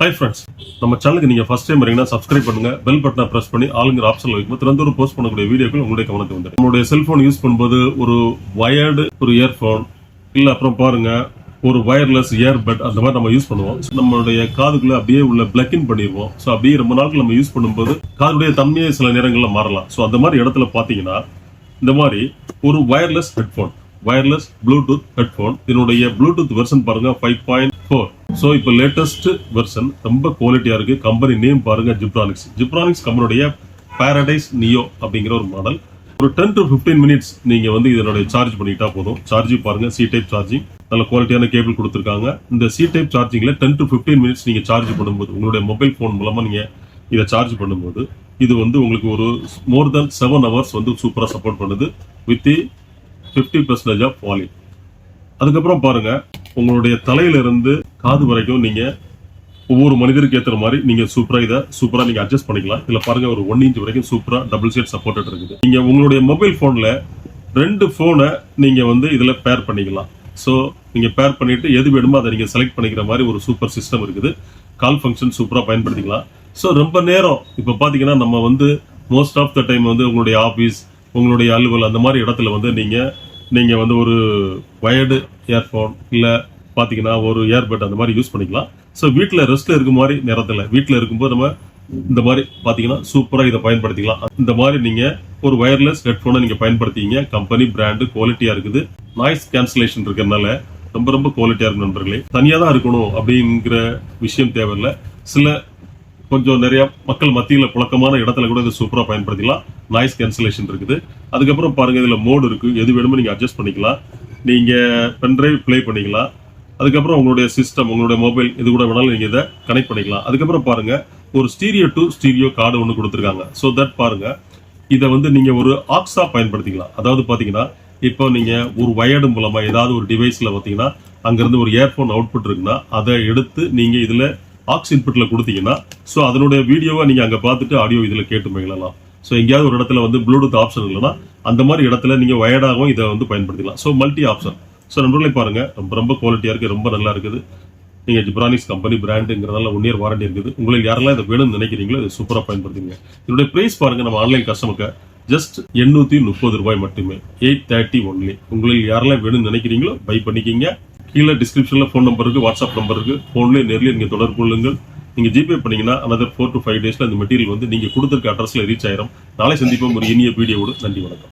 Hi friends நம்ம சேனலுக்கு நீங்கள் ஃபஸ்ட் டைம் வரீங்கன்னா சப்ஸ்கிரைப் பண்ணுங்க பெல் பட்டனை பிரஸ் பண்ணி ஆளுங்கிற ஆப்ஷன் வைக்கும் ஒரு போஸ்ட் பண்ணக்கூடிய வீடியோக்கள் உங்களுடைய கவனத்தை வந்து நம்மளுடைய செல்ஃபோன் யூஸ் பண்ணும்போது ஒரு வயர்டு ஒரு இயர்ஃபோன் இல்லை அப்புறம் பாருங்க ஒரு வயர்லெஸ் இயர்பட் அந்த மாதிரி நம்ம யூஸ் பண்ணுவோம். நம்மளுடைய காதுக்குள்ள அப்படியே உள்ள பிளக்கின் பண்ணிடுவோம். ஸோ அப்படியே ரொம்ப நாட்கள் நம்ம யூஸ் பண்ணும்போது காதுடைய தன்மையே சில நேரங்களில் மாறலாம். ஸோ அந்த மாதிரி இடத்துல பார்த்தீங்கன்னா இந்த மாதிரி ஒரு wireless headphone wireless bluetooth headphone இதனுடைய ப்ளூடூத் வெர்ஷன் பாருங்க ஃபைவ் பாயிண்ட் ஃபோர் ஸோ இப்போ லேட்டஸ்ட் வெர்ஷன் ரொம்ப குவாலிட்டியாக இருக்குது கம்பெனி நேம் பாருங்க ஜிப்ரானிக்ஸ் ஜிப்ரானிக்ஸ் கம்பெனியுடைய பேரடைஸ் நியோ அப்படிங்கிற ஒரு மாடல் ஒரு டென் டு 15 மினிட்ஸ் நீங்கள் வந்து இதனுடைய சார்ஜ் பண்ணிட்டா போதும். சார்ஜிங் பாருங்கள் சி டைப் சார்ஜிங் நல்ல குவாலிட்டியான கேபிள் கொடுத்துருக்காங்க. இந்த சி டைப் சார்ஜிங்ல டென் டு 15 மினிட்ஸ் நீங்கள் சார்ஜ் பண்ணும்போது உங்களுடைய மொபைல் ஃபோன் மூலமாக நீங்கள் இதை சார்ஜ் பண்ணும்போது இது வந்து உங்களுக்கு ஒரு மோர் தென் செவன் ஹவர்ஸ் வந்து சூப்பராக சப்போர்ட் பண்ணுது with fifty percentage of volume அதுக்கப்புறம் பாருங்க உங்களுடைய தலையிலிருந்து காது வரைக்கும் நீங்க ஒவ்வொரு மனிதருக்கு ஏற்ற மாதிரி நீங்க சூப்பரா இதை சூப்பரா நீங்க அட்ஜஸ்ட் பண்ணிக்கலாம். இதுல பாருங்க ஒரு ஒன் இன்ச் வரைக்கும் சூப்பரா டபுள் சீட் சப்போர்ட்டட் இருக்குது. நீங்க உங்களுடைய மொபைல் போன்ல ரெண்டு போனை நீங்க வந்து இதுல பேர் பண்ணிக்கலாம். ஸோ நீங்க பேர் பண்ணிட்டு எது வேணுமோ அதை நீங்க செலக்ட் பண்ணிக்கிற மாதிரி ஒரு சூப்பர் சிஸ்டம் இருக்குது. கால் ஃபங்க்ஷன் சூப்பரா பயன்படுத்திக்கலாம். ஸோ ரொம்ப நேரம் இப்போ பாத்தீங்கன்னா நம்ம வந்து மோஸ்ட் ஆஃப் த டைம் வந்து உங்களுடைய ஆஃபீஸ் உங்களுடைய அலுவல் அந்த மாதிரி இடத்துல வந்து நீங்கள் நீங்கள் வந்து ஒரு வயர்டு இயர்ஃபோன் இல்லை பார்த்தீங்கன்னா ஒரு இயர்பட் அந்த மாதிரி யூஸ் பண்ணிக்கலாம். ஸோ வீட்டில் ரெஸ்ட்டில் இருக்க மாதிரி நேரத்தில் வீட்டில் இருக்கும்போது நம்ம இந்த மாதிரி பார்த்தீங்கன்னா சூப்பராக இதை பயன்படுத்திக்கலாம். இந்த மாதிரி நீங்கள் ஒரு ஒயர்லெஸ் ஹெட்ஃபோனை நீங்கள் பயன்படுத்திங்க கம்பெனி பிராண்டு குவாலிட்டியாக இருக்குது. நாய்ஸ் கேன்சலேஷன் இருக்கிறதுனால ரொம்ப ரொம்ப குவாலிட்டியாக இருக்கும் நண்பர்களே. தனியாக தான் இருக்கணும் அப்படிங்கிற விஷயம் தேவையில்லை. சில கொஞ்சம் நிறையா மக்கள் மத்தியில் புழக்கமான இடத்துல கூட இதை சூப்பராக பயன்படுத்திக்கலாம். நாய்ஸ் கேன்சலேஷன் இருக்குது. அதுக்கப்புறம் பாருங்கள் இதில் மோடு இருக்குது எது வேணுமோ நீங்கள் அட்ஜஸ்ட் பண்ணிக்கலாம். நீங்கள் பென்ட்ரைவ் ப்ளே பண்ணிக்கலாம். அதுக்கப்புறம் உங்களுடைய சிஸ்டம் உங்களுடைய மொபைல் இது கூட வேணாலும் நீங்கள் இதை கனெக்ட் பண்ணிக்கலாம். அதுக்கப்புறம் பாருங்கள் ஒரு ஸ்டீரியோ டு ஸ்டீரியோ கார்டு ஒன்று கொடுத்துருக்காங்க. ஸோ தட் பாருங்க இதை வந்து நீங்கள் ஒரு ஆக்ஸாக பயன்படுத்திக்கலாம். அதாவது பார்த்தீங்கன்னா இப்போ நீங்கள் ஒரு வயர்டு மூலமாக ஏதாவது ஒரு டிவைஸில் பார்த்தீங்கன்னா அங்கேருந்து ஒரு இயர்ஃபோன் அவுட்புட் இருக்குன்னா அதை எடுத்து நீங்கள் இதில் ஆக்ஸ் இன்புட்டில் கொடுத்தீங்கன்னா ஸோ அதனுடைய வீடியோவை நீங்கள் அங்கே பார்த்துட்டு ஆடியோ இதில் கேட்டு மகிழலாம் ஸோ எங்கேயாவது ஒரு இடத்துல வந்து ப்ளூடூத் ஆப்ஷன் இல்லைன்னா அந்த மாதிரி இடத்துல நீங்கள் வயர்டாகவும் இதை வந்து பயன்படுத்திக்கலாம். ஸோ மல்டி ஆப்ஷன் ஸோ நண்பர்களே பாருங்கள் ரொம்ப ரொம்ப குவாலிட்டியாக இருக்குது ரொம்ப நல்லா இருக்குது. நீங்கள் ஜிப்ரானிக்ஸ் கம்பெனி பிராண்டுங்கிறதால ஒன் இயர் வாரண்டி இருக்குது. உங்களுக்கு யாரெல்லாம் இதை வேணும்னு நினைக்கிறீங்களோ இது சூப்பராக பயன்படுத்திங்க இதனுடைய ப்ரைஸ் பாருங்கள் நம்ம ஆன்லைன் கஸ்டமருக்கு ஜஸ்ட் எண்ணூற்றி முப்பது ரூபாய் மட்டுமே. எயிட் தேர்ட்டி ஒன்லி உங்களுக்கு யாரெல்லாம் வேணும்னு நினைக்கிறீங்களோ பை பண்ணிக்கிங்க. கீழே டிஸ்கிரிப்ஷனில் ஃபோன் நம்பர் இருக்குது வாட்ஸ்அப் நம்பர் இருக்குது ஃபோன்லேயே நேரில் நீங்கள் தொடர்பு கொள்ளுங்கள். நீங்கள் ஜிபே பண்ணீங்கன்னா அனதர் ஃபோர் டு ஃபைவ் டேஸில் அந்த மெட்டீரியல் வந்து நீங்கள் கொடுத்துருக்க அட்ரஸில் ரீச் ஆயிரும். நாளை சந்திப்போம். ஒரு இனிய வீடியோவோடு நன்றி வணக்கம்.